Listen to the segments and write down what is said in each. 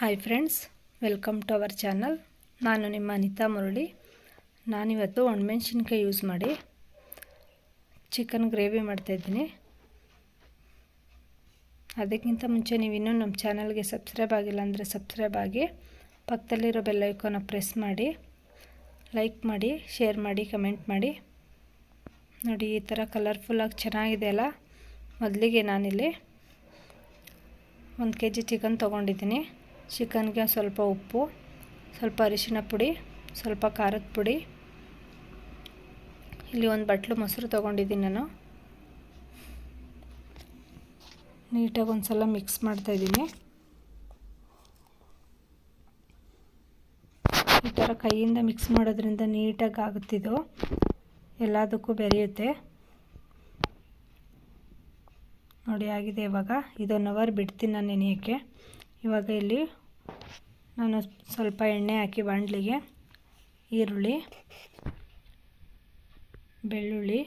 Hi friends welcome to our channel ನಾನು ನಿಮ್ಮ ಅನಿತಾ ಮುರಳಿ. ನಾನಿವತ್ತು ಒಣಮೆಣ್ಸಿನ್ಕಾಯಿ ಯೂಸ್ ಮಾಡಿ ಚಿಕನ್ ಗ್ರೇವಿ ಮಾಡ್ತಾಯಿದ್ದೀನಿ ಅದಕ್ಕಿಂತ ಮುಂಚೆ ನೀವು ಇನ್ನೂ ನಮ್ಮ ಚಾನಲ್ಗೆ ಸಬ್ಸ್ಕ್ರೈಬ್ ಆಗಿಲ್ಲ ಅಂದರೆ ಸಬ್ಸ್ಕ್ರೈಬ್ ಆಗಿ, ಪಕ್ಕದಲ್ಲಿರೋ ಬೆಲ್ಲೈಕೋನ ಪ್ರೆಸ್ ಮಾಡಿ ಲೈಕ್ ಮಾಡಿ ಶೇರ್ ಮಾಡಿ ಕಮೆಂಟ್ ಮಾಡಿ. ನೋಡಿ, ಈ ಥರ ಕಲರ್ಫುಲ್ಲಾಗಿ ಚೆನ್ನಾಗಿದೆ ಅಲ್ಲ? ಮೊದಲಿಗೆ ನಾನಿಲ್ಲಿ ಒಂದು ಕೆ ಜಿ ಚಿಕನ್ ತೊಗೊಂಡಿದ್ದೀನಿ. ಚಿಕನ್ಗೆ ಸ್ವಲ್ಪ ಉಪ್ಪು, ಸ್ವಲ್ಪ ಅರಿಶಿನ ಪುಡಿ, ಸ್ವಲ್ಪ ಖಾರದ ಪುಡಿ. ಇಲ್ಲಿ ಒಂದು ಬಟ್ಲು ಮೊಸರು ತೊಗೊಂಡಿದ್ದೀನಿ ನಾನು. ನೀಟಾಗಿ ಒಂದು ಸಲ ಮಿಕ್ಸ್ ಮಾಡ್ತಾಯಿದ್ದೀನಿ ಈ ಥರ ಕೈಯಿಂದ ಮಿಕ್ಸ್ ಮಾಡೋದ್ರಿಂದ ನೀಟಾಗಿ ಆಗುತ್ತಿದ್ದು ಎಲ್ಲದಕ್ಕೂ ಬೆರೆಯುತ್ತೆ. ನೋಡಿ, ಆಗಿದೆ ಇವಾಗ. ಇದೊನ್ ಅವರ್ ಬಿಡ್ತೀನಿ ನಾನು ನೆನೆಯೋಕ್ಕೆ. ಇವಾಗ ಇಲ್ಲಿ ನಾನು ಸ್ವಲ್ಪ ಎಣ್ಣೆ ಹಾಕಿ ಬಾಣಲಿಗೆ, ಈರುಳ್ಳಿ, ಬೆಳ್ಳುಳ್ಳಿ,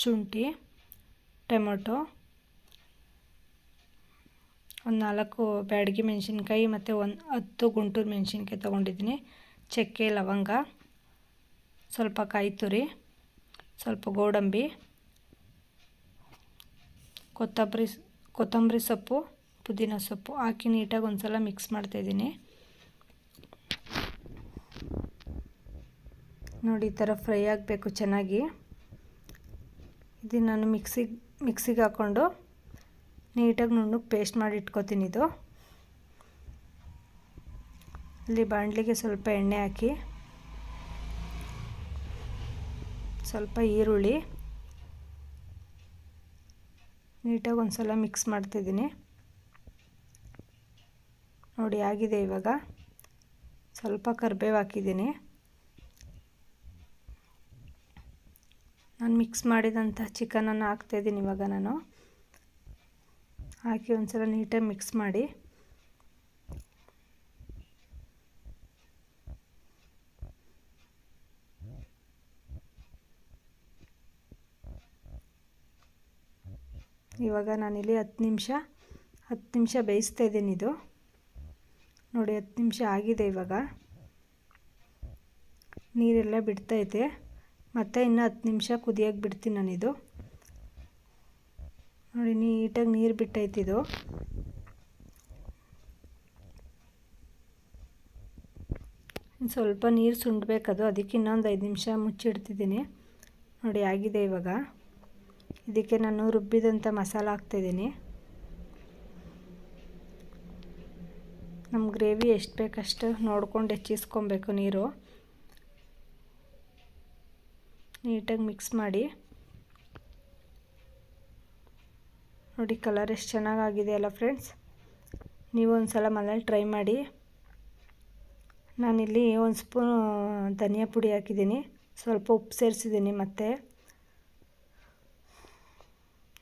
ಶುಂಠಿ, ಟೊಮೊಟೊ, ಒಂದು ನಾಲ್ಕು ಬ್ಯಾಡಗಿ ಮೆಣಸಿನ್ಕಾಯಿ ಮತ್ತು ಒಂದು ಹತ್ತು ಗುಂಟೂರು ಮೆಣಸಿನ್ಕಾಯಿ ತೊಗೊಂಡಿದ್ದೀನಿ. ಚಕ್ಕೆ, ಲವಂಗ, ಸ್ವಲ್ಪ ಕಾಯಿ ತುರಿ ಸ್ವಲ್ಪ ಗೋಡಂಬಿ, ಕೊತ್ತಂಬರಿ ಕೊತ್ತಂಬರಿ ಸೊಪ್ಪು ಪುದೀನ ಸೊಪ್ಪು ಹಾಕಿ ನೀಟಾಗಿ ಒಂದು ಸಲ ಮಿಕ್ಸ್ ಮಾಡ್ತಾಯಿದ್ದೀನಿ ನೋಡಿ, ಈ ಥರ ಫ್ರೈ ಆಗಬೇಕು ಚೆನ್ನಾಗಿ. ಇದು ನಾನು ಮಿಕ್ಸಿಗೆ ಮಿಕ್ಸಿಗೆ ಹಾಕ್ಕೊಂಡು ನೀಟಾಗಿ ನುಣ್ಣಗೆ ಪೇಸ್ಟ್ ಮಾಡಿ ಇಟ್ಕೋತೀನಿ ಇದು. ಇಲ್ಲಿ ಬಾಣಲಿಗೆ ಸ್ವಲ್ಪ ಎಣ್ಣೆ ಹಾಕಿ, ಸ್ವಲ್ಪ ಈರುಳ್ಳಿ, ನೀಟಾಗಿ ಒಂದು ಸಲ ಮಿಕ್ಸ್ ಮಾಡ್ತಿದ್ದೀನಿ ನೋಡಿ, ಆಗಿದೆ ಇವಾಗ. ಸ್ವಲ್ಪ ಕರ್ಬೇವು ಹಾಕಿದ್ದೀನಿ. ನಾನು ಮಿಕ್ಸ್ ಮಾಡಿದಂಥ ಚಿಕನನ್ನು ಹಾಕ್ತಾಯಿದ್ದೀನಿ ಇವಾಗ ನಾನು. ಹಾಕಿ ಒಂದ್ಸಲ ನೀಟಾಗಿ ಮಿಕ್ಸ್ ಮಾಡಿ. ಇವಾಗ ನಾನಿಲ್ಲಿ ಹತ್ತು ನಿಮಿಷ ಹತ್ತು ನಿಮಿಷ ಬೇಯಿಸ್ತಾ ಇದ್ದೀನಿ ಇದು. ನೋಡಿ ಹತ್ತು ನಿಮಿಷ ಆಗಿದೆ ಇವಾಗ. ನೀರೆಲ್ಲ ಬಿಡ್ತೈತೆ. ಮತ್ತು ಇನ್ನು ಹತ್ತು ನಿಮಿಷ ಕುದಿಯೋಕೆ ಬಿಡ್ತೀನಿ ನಾನಿದು. ನೋಡಿ ನೀಟಾಗಿ ನೀರು ಬಿಟ್ಟೈತಿದು ಸ್ವಲ್ಪ ನೀರು ಸುಂಡ್ಬೇಕದು. ಅದಕ್ಕೆ ಇನ್ನೊಂದು ಐದು ನಿಮಿಷ ಮುಚ್ಚಿಡ್ತಿದ್ದೀನಿ. ನೋಡಿ ಆಗಿದೆ ಇವಾಗ. ಇದಕ್ಕೆ ನಾನು ರುಬ್ಬಿದಂಥ ಮಸಾಲ ಹಾಕ್ತಾಯಿದ್ದೀನಿ ನಮ್ಮ ಗ್ರೇವಿ ಎಷ್ಟು ಬೇಕಷ್ಟು ನೋಡ್ಕೊಂಡು ಹೆಚ್ಚಿಸ್ಕೊಬೇಕು ನೀರು. ನೀಟಾಗಿ ಮಿಕ್ಸ್ ಮಾಡಿ. ನೋಡಿ ಕಲರ್ ಎಷ್ಟು ಚೆನ್ನಾಗಾಗಿದೆ ಅಲ್ಲ ಫ್ರೆಂಡ್ಸ್ ನೀವು ಒಂದು ಸಲ ಮನೇಲಿ ಟ್ರೈ ಮಾಡಿ. ನಾನಿಲ್ಲಿ ಒಂದು ಸ್ಪೂನ್ ಧನಿಯಾ ಪುಡಿ ಹಾಕಿದ್ದೀನಿ. ಸ್ವಲ್ಪ ಉಪ್ಪು ಸೇರಿಸಿದ್ದೀನಿ ಮತ್ತು.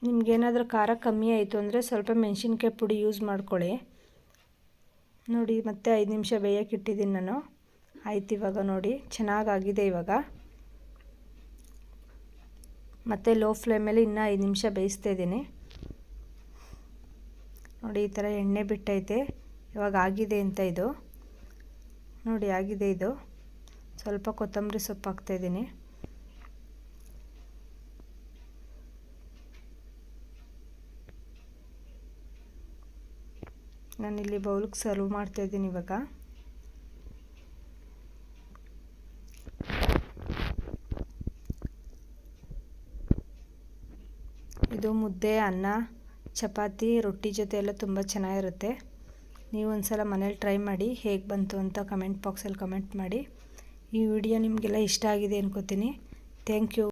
ನಿಮ್ಗೇನಾದರೂ ಖಾರ ಕಮ್ಮಿ ಆಯಿತು ಅಂದರೆ ಸ್ವಲ್ಪ ಮೆಣಸಿನ್ಕಾಯಿ ಪುಡಿ ಯೂಸ್ ಮಾಡ್ಕೊಳ್ಳಿ. ನೋಡಿ, ಮತ್ತೆ ಐದು ನಿಮಿಷ ಬೇಯಕ್ಕೆ ಇಟ್ಟಿದ್ದೀನಿ ನಾನು. ಆಯ್ತು ಇವಾಗ ನೋಡಿ, ಚೆನ್ನಾಗಾಗಿದೆ ಇವಾಗ. ಮತ್ತು ಲೋ ಫ್ಲೇಮಲ್ಲಿ ಇನ್ನೂ ಐದು ನಿಮಿಷ ಬೇಯಿಸ್ತಾ ಇದ್ದೀನಿ. ನೋಡಿ, ಈ ಥರ ಎಣ್ಣೆ ಬಿಟ್ಟೈತೆ. ಇವಾಗ ಆಗಿದೆ ಅಂತ ಇದು. ನೋಡಿ, ಆಗಿದೆ ಇದು. ಸ್ವಲ್ಪ ಕೊತ್ತಂಬರಿ ಸೊಪ್ಪು ಹಾಕ್ತಾಯಿದ್ದೀನಿ ನಾನಿಲ್ಲಿ ಬೌಲ್ಗೆ ಸರ್ವ್ ಮಾಡ್ತಾಯಿದ್ದೀನಿ ಇವಾಗ. ಇದು ಮುದ್ದೆ, ಅನ್ನ, ಚಪಾತಿ, ರೊಟ್ಟಿ ಜೊತೆ ಎಲ್ಲ ತುಂಬ ಚೆನ್ನಾಗಿರುತ್ತೆ. ನೀವು ಒಂದು ಸಲ ಮನೇಲಿ ಟ್ರೈ ಮಾಡಿ, ಹೇಗೆ ಬಂತು ಅಂತ ಕಮೆಂಟ್ ಬಾಕ್ಸಲ್ಲಿ ಕಮೆಂಟ್ ಮಾಡಿ. ಈ ವಿಡಿಯೋ ನಿಮಗೆಲ್ಲ ಇಷ್ಟ ಆಗಿದೆ ಅನ್ಕೋತೀನಿ. Thank you.